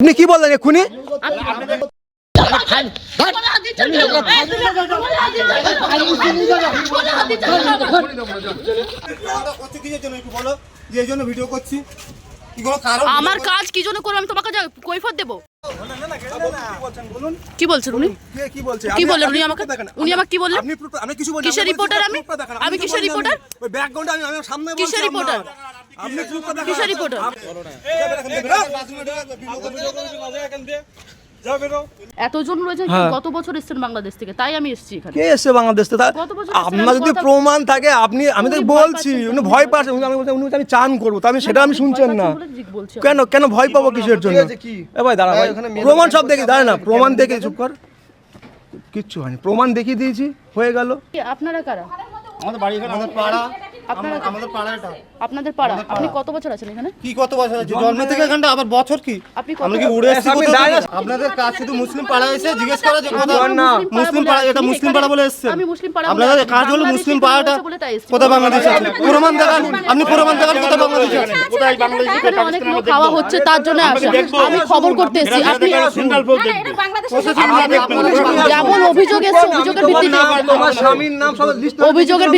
আপনি কি বললেন এক্ষুনি করছি কিসের জন্য একটু বলো যে এই জন্য ভিডিও করছি কি কোনো কারণ আমার কাজ কি জন্য করব আমি তোমাকে কৈফত দেবো কি বলছেন উনি কি বললেন উনি আমাকে দেখান। উনি আমাকে কি বললেন আমি কিছু বলি কিসের রিপোর্টার আমি? আমি কিসের? ওই ব্যাকগ্রাউন্ডে আমি সামনে কিসের আপনার। কিসের রিপোর্টার? এতজন রয়েছে হ্যাঁ। গত বছর এসেছেন বাংলাদেশ থেকে তাই আমি এসেছি এখানে। কে এসছে বাংলাদেশ থেকে? আপনার যদি প্রমাণ থাকে আপনি আমি তো বলছি উনি ভয় পাচ্ছেন। উনি উনি আমি চান করব। আমি সেটা আমি শুনছেন না। কেন কেন ভয় পাবো কিসের জন্য? এ ভাই দাঁড়া ভাই। প্রমাণ সব দেখি দাঁড়া না প্রমাণ দেখে চুপ কর। কিচ্ছু হয়নি। প্রমাণ দেখিয়ে দিয়েছি হয়ে গেল। আপনারা কারা? আমাদের বাড়ি আমাদের পাড়া। আপনারা আমাদের পাড়া আপনাদের পাড়া। আপনি কত বছর আছেন এখানে? কি কত বছর আছে? জন্ম থেকে এখানটা আবার বছর কি? আপনি আমরা কি উড়ে এসেছি? আপনাদের কাজ শুধু মুসলিম পাড়া এসে জিজ্ঞেস করা যে আমার না। মুসলিম পাড়া এটা মুসলিম পাড়া বলে এসেছেন আমি মুসলিম পাড়া আপনাদের কাজ হলো মুসলিম পাড়াটা এসেছি। কোথায় বাংলাদেশ আছে? প্রমাণ দেখান। আপনি প্রমাণ দেখান কোথায় বাংলাদেশ আছে? এখানে অনেক লোক খাওয়া হচ্ছে তার জন্য আমি খবর করতে এসেছি। আপনি যেমন অভিযোগ এসছে অভিযোগের ভিত্তিতে তোমার স্বামীর নাম সব লিস্ট অভিযোগের ভিত্তিতে